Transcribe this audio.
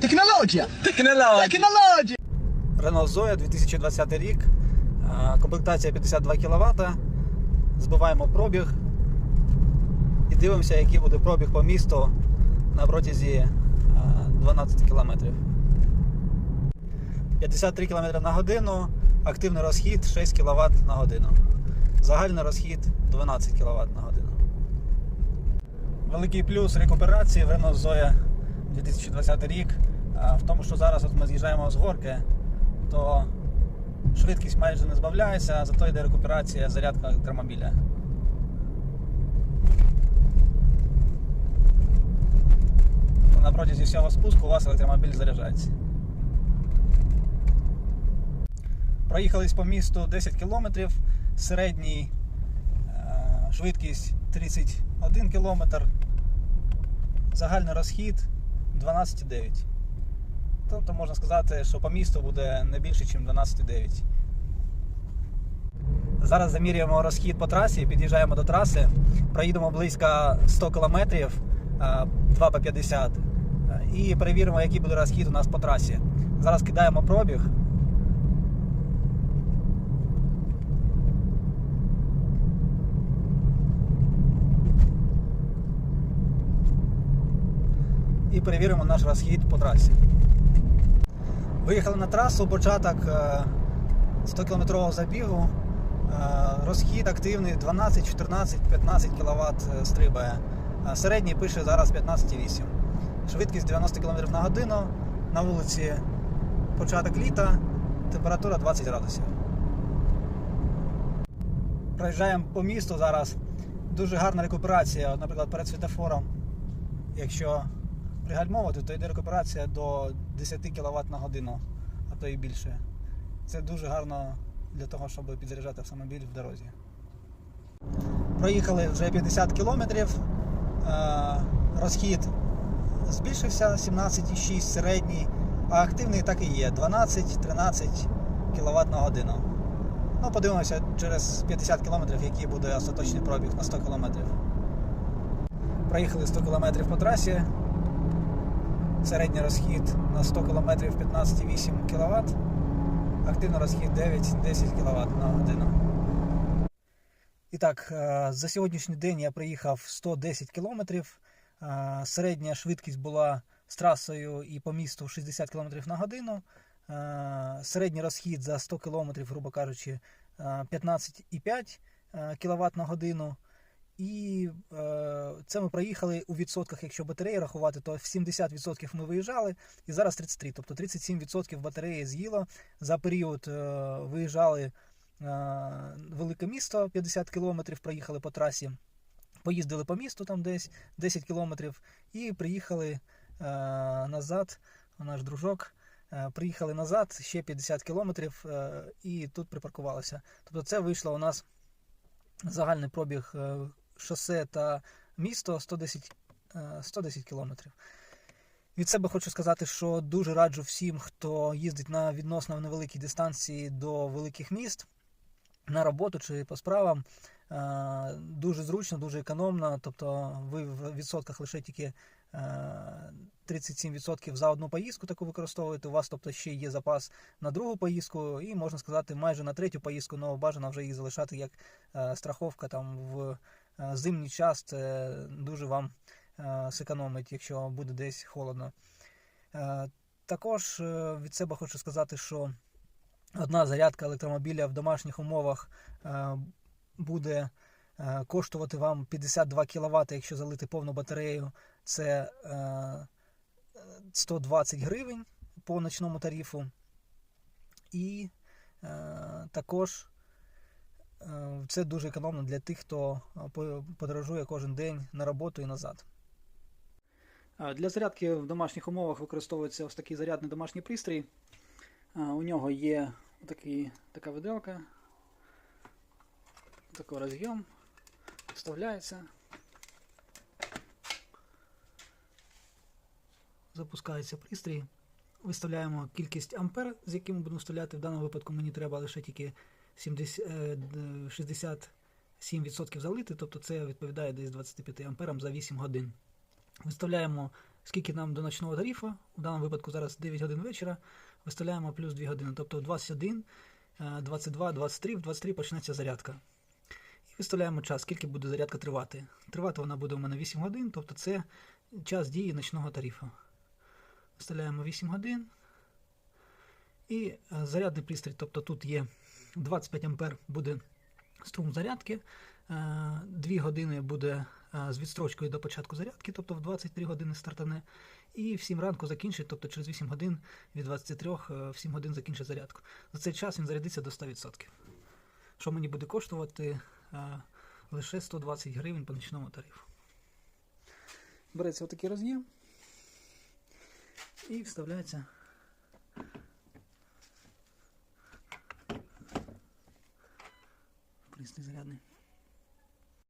Технологія! Технологія. Технологія! Renault Zoe 2020 рік, комплектація 52 кВт. Збиваємо пробіг і дивимося, який буде пробіг по місту на протязі е, 12 км. 53 км на годину, активний розхід 6 кВт на годину. Загальний розхід 12 кВт на годину. Великий плюс рекуперації в Renault Zoe 2020 рік в тому, що зараз от ми з'їжджаємо з горки, то швидкість майже не збавляється, зато йде рекуперація зарядка електромобіля. То На протязі всього спуску у вас електромобіль заряджається. Проїхались по місту 10 км, середній е, швидкість 31 км, загальний розхід 12,9. Тобто можна сказати, що по місту буде не більше, ніж 12,9. Зараз замірюємо розхід по трасі, під'їжджаємо до траси, проїдемо близько 100 км, 2 по 50 е, і перевіримо, який буде розхід у нас по трасі. Зараз кидаємо пробіг. І перевіримо наш розхід по трасі. Виїхали на трасу, початок 100 кілометрового забігу. Е, Розхід активний 12, 14, 15 кВт стрибає. Е, Середній пише зараз 15,8. Швидкість 90 км на годину. На вулиці початок літа, температура 20 градусів. Проїжджаємо по місту зараз. Дуже гарна рекуперація. Наприклад, перед світофором. Якщо пригальмовувати, то йде рекуперація до 10 кВт на годину, а то і більше. Це дуже гарно для того, щоб підзаряджати автомобіль в дорозі. Проїхали вже 50 кілометрів. Е, Розхід збільшився 17,6 середній, а активний так і є 12-13 кВт на годину. Ну, подивимося через 50 км, який буде остаточний пробіг на 100 км. Проїхали 100 км по трасі. Середній розхід на 100 км 15,8 кВт. Активний розхід 9-10 кВт на годину. І так, е, за сьогоднішній день я проїхав 110 км. Середня швидкість була з трасою і по місту 60 км на годину. Е, Середній розхід за 100 км, грубо кажучи, е, 15,5 кВт на годину. І е, це ми проїхали у відсотках, якщо батареї рахувати, то в 70% ми виїжджали, і зараз 33, тобто 37% батареї з'їло. За період е, виїжджали е, велике місто, 50 кілометрів проїхали по трасі, поїздили по місту там десь 10 кілометрів, і приїхали е, назад, наш дружок. е, Приїхали назад ще 50 кілометрів е, і тут припаркувалися. Тобто це вийшло у нас загальний пробіг е, шосе та місто 110, е, 110 кілометрів. Від себе хочу сказати, що дуже раджу всім, хто їздить на відносно невеликій дистанції до великих міст на роботу чи по справам. Е, Дуже зручно, дуже економно. Тобто ви в відсотках лише тільки е, 37% за одну поїздку таку використовуєте. У вас тобто ще є запас на другу поїздку, і можна сказати, майже на третю поїздку, але бажано вже її залишати як е, страховка там в е, зимній час. Це дуже вам е, зекономить, якщо буде десь холодно. Е, Також е, від себе хочу сказати, що одна зарядка електромобіля в домашніх умовах е, буде е, коштувати вам 52 кВт, якщо залити повну батарею. Це е, 120 гривень по ночному тарифу. І е, також е, це дуже економно для тих, хто е, подорожує кожен день на роботу і назад. Е, Для зарядки в домашніх умовах використовується ось такий зарядний домашній пристрій. Е, У нього є такий, така виделка, такий роз'єм, вставляється. Запускається пристрій. Виставляємо кількість ампер, з яким будемо вставляти. В даному випадку мені треба лише тільки 70, е, д- 67% залити, тобто це відповідає десь 25 амперам за 8 годин. Виставляємо скільки нам до ночного тарифу, у даному випадку зараз 9 годин вечора, виставляємо плюс 2 години, тобто 21, е, 22, 23, в 23 почнеться зарядка. І виставляємо час, скільки буде зарядка тривати. Тривати вона буде у мене 8 годин, тобто це час дії ночного тарифу. Виставляємо 8 годин. І е, зарядний пристрій, тобто тут є 25 ампер буде струм зарядки, 2 години буде е, з відстрочкою до початку зарядки, тобто в 23 години стартане, і в 7 ранку закінчить, тобто через 8 годин від 23 е, в 7 годин закінчить зарядку. За цей час він зарядиться до 100%. Що мені буде коштувати е, лише 120 гривень по нічному тарифу. Береться отакий роз'єм і вставляється класні, зелений.